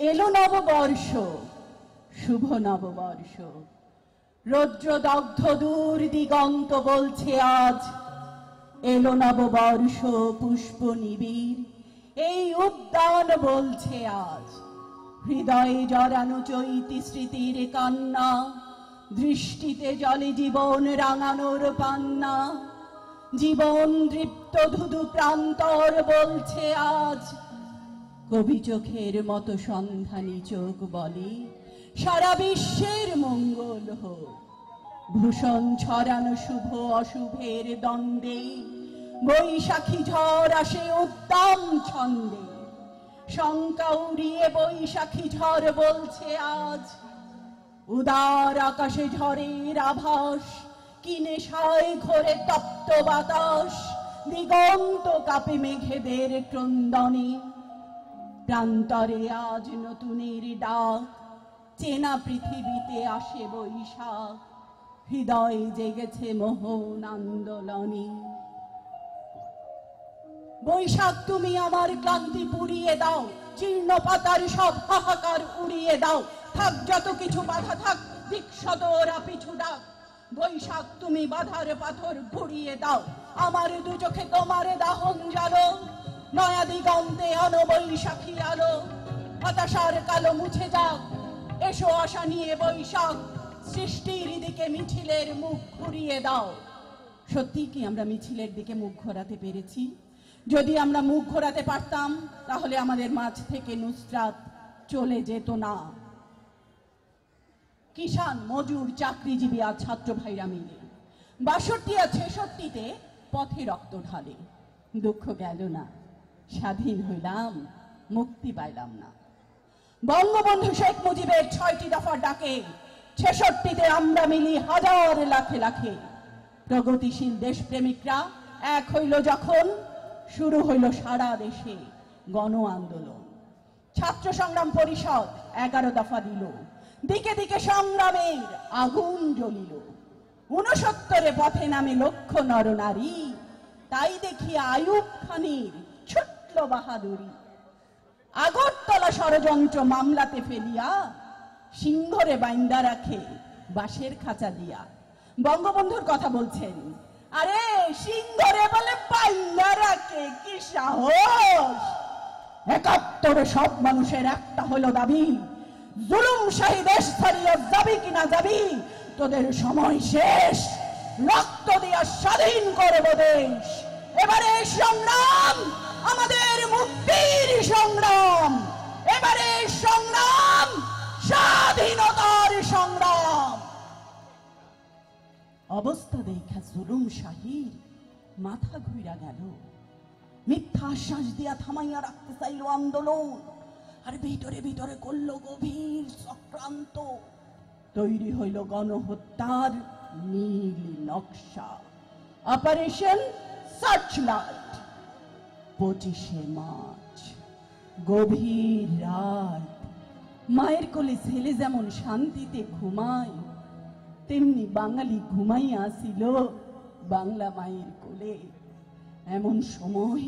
এলো নববর্ষ, শুভ নববর্ষ। রৌদ্রদগ্ধ দূর দিগন্ত বলছে আজ, এলো নববর্ষ পুষ্প নিবিড়। এই উদ্যান বলছে আজ, হৃদয়ে জড়ানো চৈতি স্মৃতির কান্না, দৃষ্টিতে জলে জীবন রাঙানোর পান্না। জীবন দৃপ্ত ধুধু প্রান্তর বলছে আজ কবি চোখের মতো সন্ধানী চোখ বলে, সারা বিশ্বের মঙ্গল হোক। ভূষণ ছড়ানো শুভ অশুভের দ্বন্দ্বে, বৈশাখী ঝড় আসে উত্তম ছন্দে। শঙ্কা উড়িয়ে বৈশাখী ঝড় বলছে আজ, উদার আকাশে ঝড়ের আভাস কিনে সায় ঘোরে তপ্ত বাতাস, দিগন্ত কাপে মেঘেদের ক্রন্দনে। প্রান্তরে আজ নতুনের ডাক। চেনা পৃথিবীতে আসে বৈশাখ। হৃদয়ে জেগেছে মোহন আন্দোলনে। বৈশাখ, তুমি আমার ক্লান্তি পুড়িয়ে দাও। জীর্ণ পাতার সব হাহাকার উড়িয়ে দাও। থাক, যত কিছু বাধা থাক বিক্ষত ওরা পিছু ডাক। বৈশাখ, তুমি বাধার পাথর ঘুরিয়ে দাও। আমার দু চোখে তোমার দাহন জালো। নয়া দিগন্তে আনো আলো, হতাশার কালো মুছে যাক। এসো আশা নিয়ে বৈশাখ, সৃষ্টির দিকে মিছিলের মুখ ঘুরিয়ে দাও। সত্যি কি আমরা মিছিলের দিকে মুখ ঘোরাতে পেরেছি? যদি আমরা মুখ ঘোরাতে পারতাম, তাহলে আমাদের মাঝ থেকে নুসরাত চলে যেত না। কিষান মজুর চাকরিজীবী আর ছাত্র ভাইরা মিলে। বাষট্টি আর ছেষট্টিতে পথে রক্ত ঢালে। দুঃখ গেল না। স্বাধীন হইলাম, মুক্তি পাইলাম না। বঙ্গবন্ধু শেখ মুজিবের ছয়টি দফার ডাকে, ছেষট্টিতে আমরা মিলি হাজার লাখে লাখে প্রগতিশীল দেশপ্রেমিকরা এক হইল যখন, শুরু হইল সারা দেশে গণ আন্দোলন। ছাত্র সংগ্রাম পরিষদ এগারো দফা দিল, দিকে দিকে সংগ্রামের আগুন জ্বলিল। উনসত্তরে পথে নামে লক্ষ নরনারী তাই দেখি আয়ুব খানির ছুটল বাহাদুরি। আগরতলা ষড়যন্ত্র মামলাতে ফেলিয়া সিংহরে বাইন্দা রাখে বাঁশের খাঁচা দিয়া। বঙ্গবন্ধুর কথা বলছেন, আরে সিংহরে বলে বাইন্দা রাখে, কি সাহস? একাত্তরে সব মানুষের একটা হলো দাবি, জুলুম শাহী দেশ ছাড়িয়ে যাবি কিনা যাবি, তোদের সময় শেষ। রক্ত দিয়া স্বাধীন করব দেশ। এবারে সংগ্রাম আমাদের মুক্তির সংগ্রাম। এবারে সংগ্রাম স্বাধীনতার সংগ্রাম। অবস্থা দেখা জুলুম শাহীর, মাথা ঘুরা গেল। মিথ্যা আশ্বাস দিয়া থামাইয়া রাখতে চাইল আন্দোলন। আর ভিতরে ভিতরে করল গভীর চক্রান্ত। তৈরি হইল গণহত্যার নীল নকশা। অপারেশন সার্চলাইট পঁচিশে গভীর রাত। মায়ের কোলে ছেলে যেমন শান্তিতে ঘুমায়, তেমনি বাঙালি ঘুমাইয়া আসিল বাংলা মায়ের কোলে। এমন সময়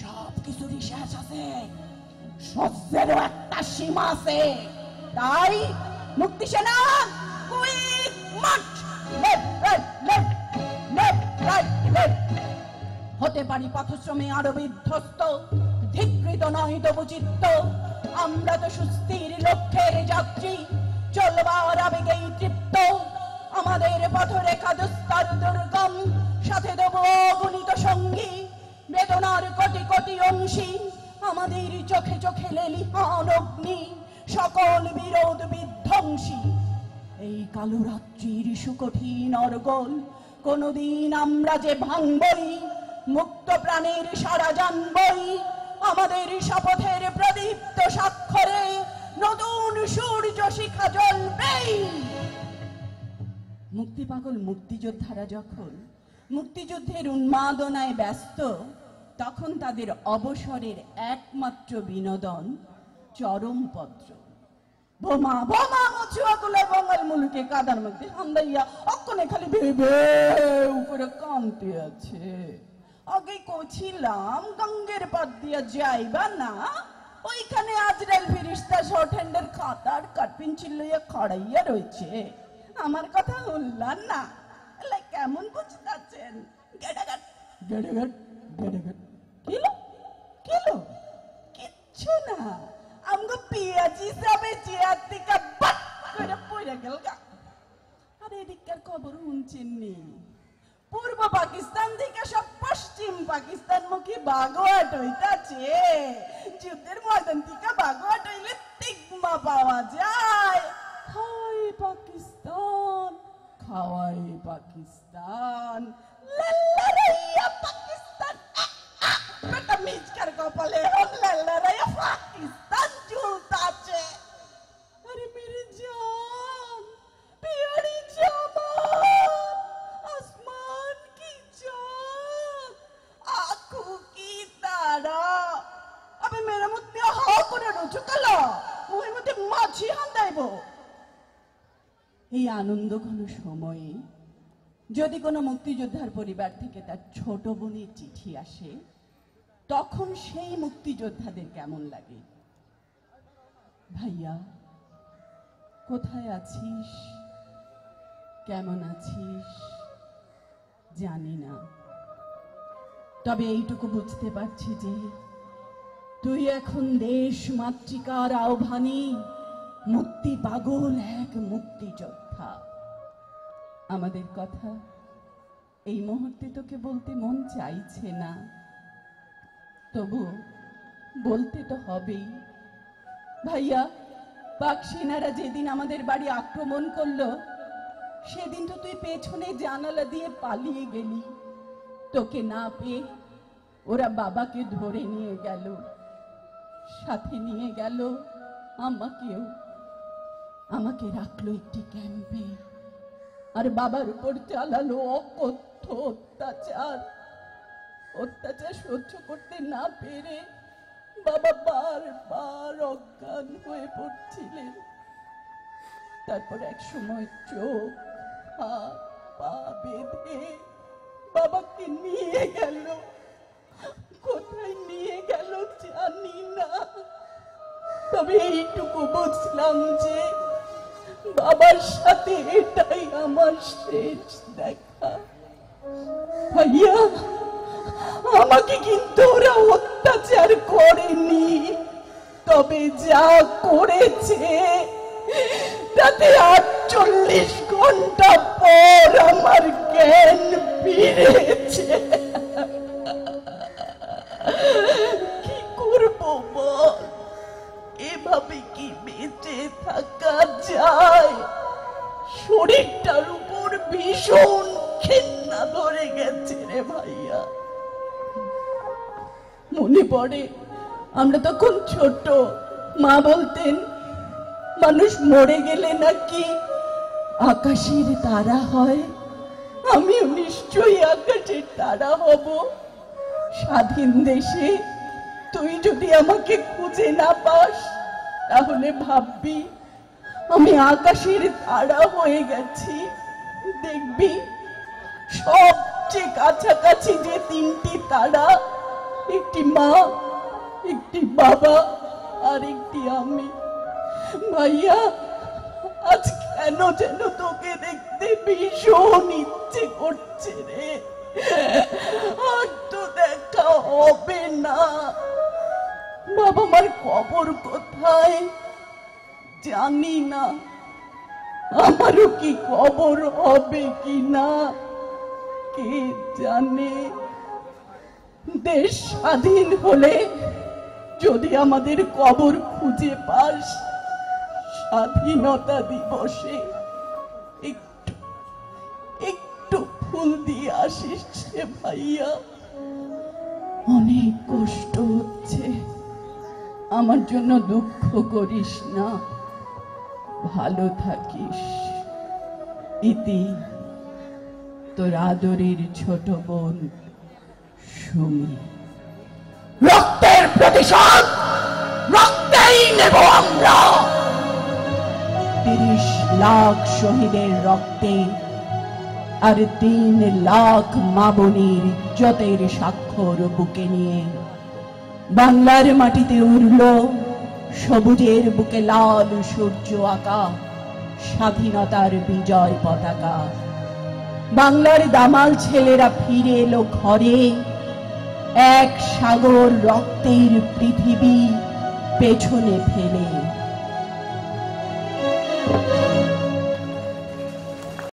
সব কিছুরই শেষ আছে, সহ্যেরও একটা সীমা আছে। তাই মুক্তি সেনা, কুইক হতে পারি পথশ্রমে আরও বিধ্বস্ত। ধিকৃত নয় তবু চিত্ত। আমরা তো সুস্থির লক্ষ্যের যাত্রী। চলবার আবেগেই তৃপ্ত। আমাদের পথরেখা দুস্তর দুর্গম। সাথে দেব অগণিত সঙ্গী। বেদনার কোটি কোটি অংশী। আমাদের চোখে চোখে লেলিহান অগ্নি। সকল বিরোধ বিধ্বংসী। এই কালো রাত্রির সুকঠিন অর্গল। কোনদিন আমরা যে ভাঙবই মুক্ত প্রাণের সারা জানবই। আমাদের শপথের প্রদীপ্ত স্বাক্ষরে নতুন সূর্য শিখা জ্বলবেই। মুক্তি পাগল মুক্তিযোদ্ধারা যখন মুক্তিযুদ্ধের উন্মাদনায় ব্যস্ত, তখন তাদের অবসরের একমাত্র বিনোদন চরমপত্র বোমা বোমা মছুয়া গুলো বঙ্গাল মুলুকে কাদার মধ্যে হান্দাইয়া অক্ষণে খালি ভেবে উপরে কান্তি আছে। আগে কছিলাম গঙ্গের পাত দিয়া যাইবা না। ওইখানে আজরাইল ফিরে ফিরিস্তা শর্ট হ্যান্ডের খাতার কাঠপিঞ্চিল লইয়া খড়াইয়া রয়েছে আমার কথা উল্লান না। এলা কেমন বুঝতেছেন? গেডাগাট গেডাগাট গেডাগাট কিলো কিলো কিচ্ছু না। আমগো পিয়াজি সাবে চেয়ার থেকে বাট করে পড়ে গেল আর এদিককার খবর শুনছেননি পূর্ব পাকিস্তান থেকে সব পশ্চিম পাকিস্তান মুখী বাগোয়াট হইতাছে। যুদ্ধের ময়দান থেকে বাগোয়াট হইলে তিগমা পাওয়া যায়। হাই পাকিস্তান, খাওয়াই পাকিস্তান। আনন্দ ঘন সময়ে যদি কোনো মুক্তিযোদ্ধার পরিবার থেকে তার ছোট বোনের চিঠি আসে, তখন সেই মুক্তিযোদ্ধাদের কেমন লাগে? ভাইয়া, কোথায় আছিস? কেমন আছিস? জানি না। তবে এইটুকু বুঝতে পারছি যে তুই এখন দেশ মাতৃকার আহ্বানে মুক্তি পাগল এক মুক্তিযোদ্ধা। আমাদের কথা এই মুহূর্তে তোকে বলতে মন চাইছে না। তবু বলতে তো হবেই। ভাইয়া, পাক সেনারা যেদিন আমাদের বাড়ি আক্রমণ করল, সেদিন তো তুই পেছনে জানালা দিয়ে পালিয়ে গেলি। তোকে না পেয়ে ওরা বাবাকে ধরে নিয়ে গেল, সাথে নিয়ে গেল, আমাকেও আমাকে রাখল একটি ক্যাম্পে। আর বাবার উপর চালালো অকথ্য অত্যাচার। অত্যাচার সহ্য করতে না পেরে বাবা বারবার অজ্ঞান হয়ে পড়ছিলেন। তারপর এক সময় চোখ, হাত, পা বেঁধে বাবাকে নিয়ে গেল। কোথায় নিয়ে গেল জানি না। তবে এইটুকু বুঝলাম যে বাবার সাথে এটাই আমার শেষ দেখা। ভাইয়া, আমাকে কিন্তু ওরা অত্যাচার করেনি। তবে যা করেছে, তাতে আটচল্লিশ ঘণ্টা পর আমার জ্ঞান ফিরেছে। কি করব বল? এভাবে বেঁচে থাকা যায়। শরীরটার উপর ভীষণ ঘেন্না ধরে গেছে রে ভাইয়া। মনে পড়ে, আমরা তখন ছোট। মা বলতেন, মানুষ মরে গেলে নাকি আকাশের তারা হয়? আমিও নিশ্চয়ই আকাশের তারা হব। স্বাধীন দেশে তুই যদি আমাকে খুঁজে না পাস তাহলে ভাববি, আমি আকাশের তারা হয়ে গেছি। দেখবি, সবচেয়ে কাছাকাছি যে তিনটি তারা, একটি মা, একটি বাবা, আর একটি আমি। ভাইয়া, আজ কেন যেন তোকে দেখতে ভীষণ ইচ্ছে করছে রে। আর তো দেখা হবে না। বাবা মার কবর কোথায়? জানি না। আমারও কি কবর হবে কি না? কে জানে? দেশ স্বাধীন হলে যদি আমাদের কবর খুঁজে পাস, স্বাধীনতা দিবসে একটু একটু ফুল দিয়ে আসিস ভাইয়া। অনেক কষ্ট আমার জন্য দুঃখ করিস না। ভালো থাকিস। ইতি, তোর আদরের ছোট বোন সুমি। রক্তের প্রতিশোধ, রক্তেই নেব আমরা। তিরিশ লাখ শহীদের রক্তে আর তিন লাখ মাবনির ইজ্জতের স্বাক্ষর বুকে নিয়ে বাংলার মাটিতে উড়ল সবুজের বুকে লাল সূর্য আঁকা স্বাধীনতার বিজয় পতাকা। বাংলার দামাল ছেলেরা ফিরে এলো ঘরে। এক সাগর রক্তের পৃথিবী পেছনে ফেলে।